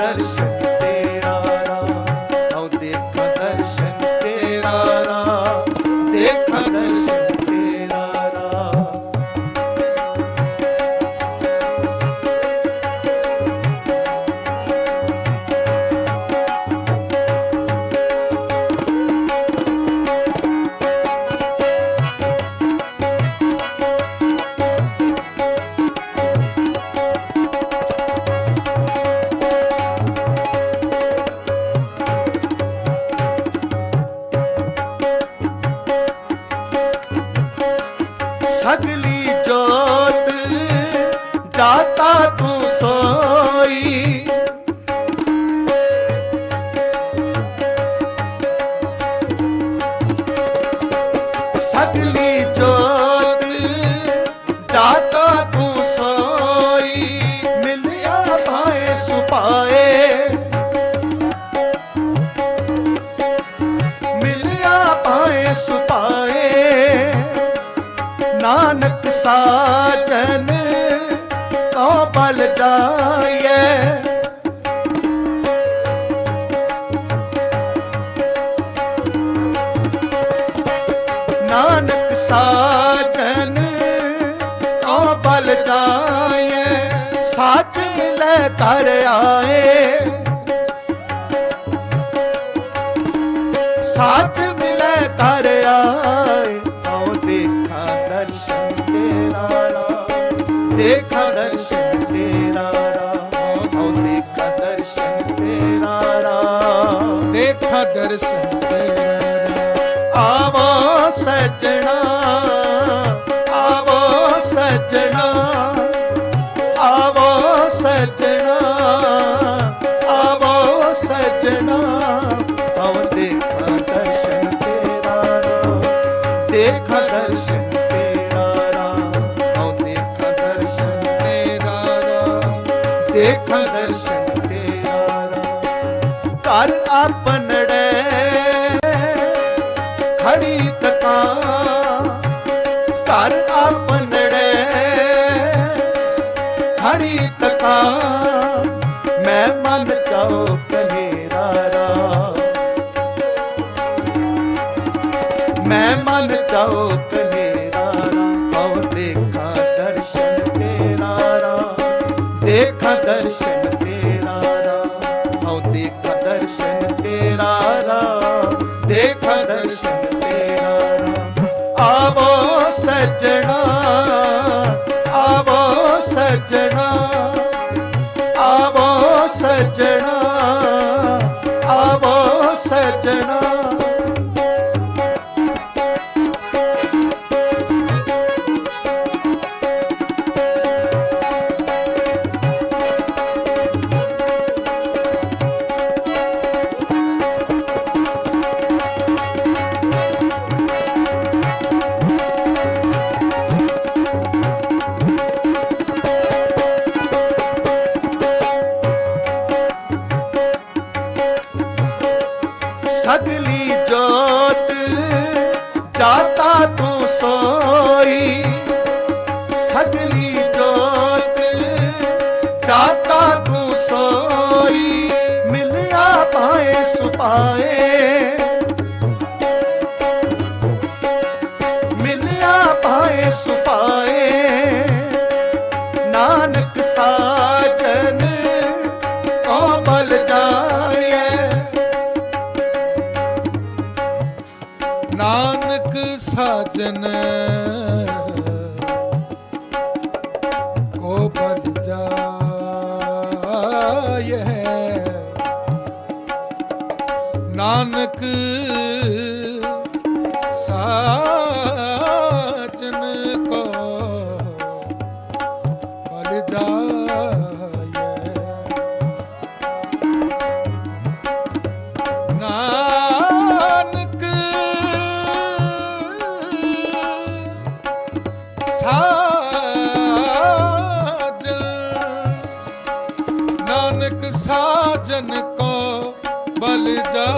ਦਰਸ਼ਨ ਤੇਰਾ ਸਗਲੀ ਨਾਨਕ ਸਾਜਨ ਕਉ ਬਲ ਜਾਏ ਨਾਨਕ ਸਾਚਨ ਕਉ ਬਲ ਜਾਏ ਸਾਚ ਲੈ ਕਰ ਆਏ। ਸਾਚ ਮਿਲੇ ਕਰ ਆਏ ਦੇਖਾਂ ਦਰਸ਼ਨ ਤੇਰਾ ਰਾਮ ਆਓ ਦੇਖਾਂ ਦਰਸ਼ਨ ਤੇਰਾ ਰਾਮ ਦੇਖਾ ਦਰਸ਼ਨ ਤੇਰਾ ਆਵੋ ਸਜਣਾ ਆਵੋ ਸਜਣਾ ਆਵੋ ਸਜਣਾ ਆਵੋ ਸਜਣਾ ਆਵ ਦੇਖਾ ਦਰਸ਼ਨ ਤੇਰਾ ਰਾ ਦੇਖਾ ਘਰ ਆਪਣੜੇ। ਖੜੀ ਤਕਾਂ ਘਰ ਆਪਣੜੇ। ਖੜੀ ਤਕਾਂ ਮੈਂ ਮਨ ਚਾਉ ਕਨੇਰਾ ਰਾ। ਮੈਂ ਮਨ ਚਾਉ ਦਰਸ਼ਨ ਤੇਰਾ ਰਾ ਦੇਖਾਂ ਦਰਸ਼ਨ ਤੇਰਾ ਰਾ ਆਵੋ ਸਜਣਾ ਆਵੋ ਸਜਣਾ ਆਵੋ ਸਜਣਾ ਆਵੋ ਸਜਣਾ। ਸਗਲੀ ਜੋਤ ਜਾਤਾ ਤੂੰ ਸੋਈ। ਸਗਲੀ ਜੋਤ ਜਾਤਾ ਤੂੰ ਸੋਈ। ਮਿਲਿਆ ਪਾਏ ਸੁਪਾਏ ਨਾਨਕ ਸਾਜਨ। ਕੋ ਬਲ ਜਾਏ। ਨਾਨਕ ਸਾਜਨ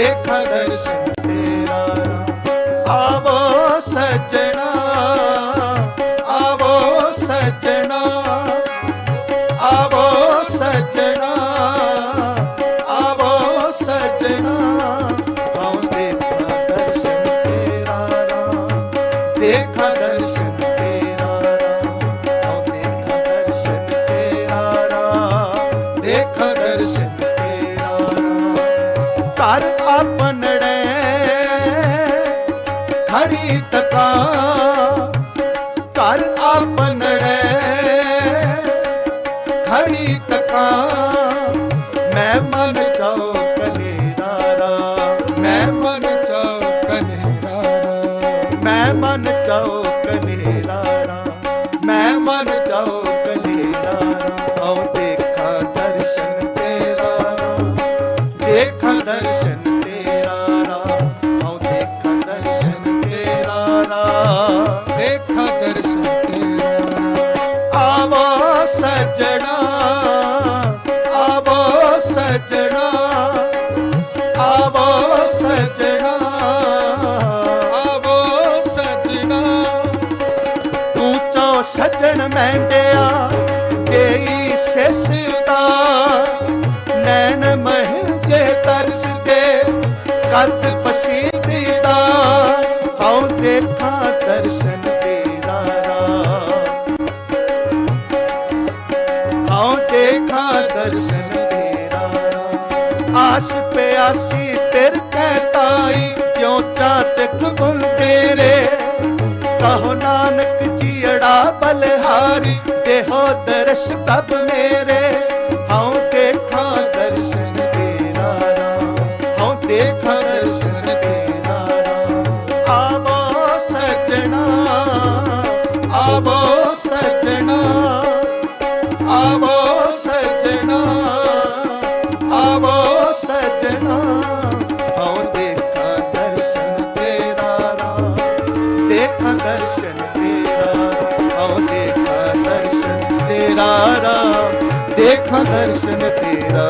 ਦੇਖਾਂ ਦਰਸ਼ਨ ਤੇਰਾ। ਆਵੋ ਘਰ ਆਪਣੜੇ ਖੜੀ ਤਕਾ ਘਰ ਆਪਣੜੇ ਖੜੀ ਤਕਾ ਮੈਂ ਮਨ ਚਾਉ ਕਲੇਰਾਰਾ ਮੈਂ ਮਨ ਚੌਕਨੇ ਰਾਰਾ ਮੈਂ ਮਨ ਚਾਉ ਦੇਖਾਂ ਦਰਸ਼ਨ ਤੇਰਾ ਰਾਮ ਆਉ ਦੇਖਾਂ ਦਰਸ਼ਨ ਤੇਰਾ ਰਾਮ ਦੇਖਾ ਦਰਸ਼ਨ ਤੇਰਾ ਆਵੋ ਸਜਣਾ ਆਵੋ ਸਜਣਾ ਆਵੋ ਸਜਣਾ ਆਵੋ ਸਜਣਾ। ਤੂੰ ਚੋ ਸਜਣ ਮੈਂਡਿਆ ਦੇਈ ਸਿਸਦਾ ਨੈਣ ਮਹਿ ਤਰਸ ਦੇ ਕੱਤ ਪਸੀਦੀ ਦਾ ਆਉ ਦੇਖਾਂ ਦਰਸ਼ਨ ਤੇਰਾ ਰਾਮ। ਆਉ ਦੇਖਾਂ ਦਰਸ਼ਨ ਤੇਰਾ ਆਸ ਪਿਆਸੀ ਤਿਰ ਕਹਿ ਤਾਈ, ਜਿਉ ਚਾਤਕ ਗੁਣ ਤੇਰੇ। ਕਹੋ ਨਾਨਕ ਜੀੜਾ ਬਲਹਾਰੀ, ਦੇਹੋ ਦਰਸ਼ ਕਬ ਮੇਰੇ। ਦੇਖ ਦਰਸ਼ਨ ਤੇਰਾ ਰਾਮ ਆਵੋ ਸਜਣਾ ਆਵੋ ਸਜਣਾ ਆਵੋ ਸਜਣਾ ਆਵੋ ਸਜਣਾ। ਹਉ ਦੇਖਾਂ ਦਰਸ਼ਨ ਤੇਰਾ ਰਾਮ ਦੇਖਾਂ ਦਰਸ਼ਨ ਤੇਰਾ ਆਉ ਦੇਖਾਂ ਦਰਸ਼ਨ ਤੇਰਾ ਰਾਮ ਦੇਖਾਂ ਦਰਸ਼ਨ ਤੇਰਾ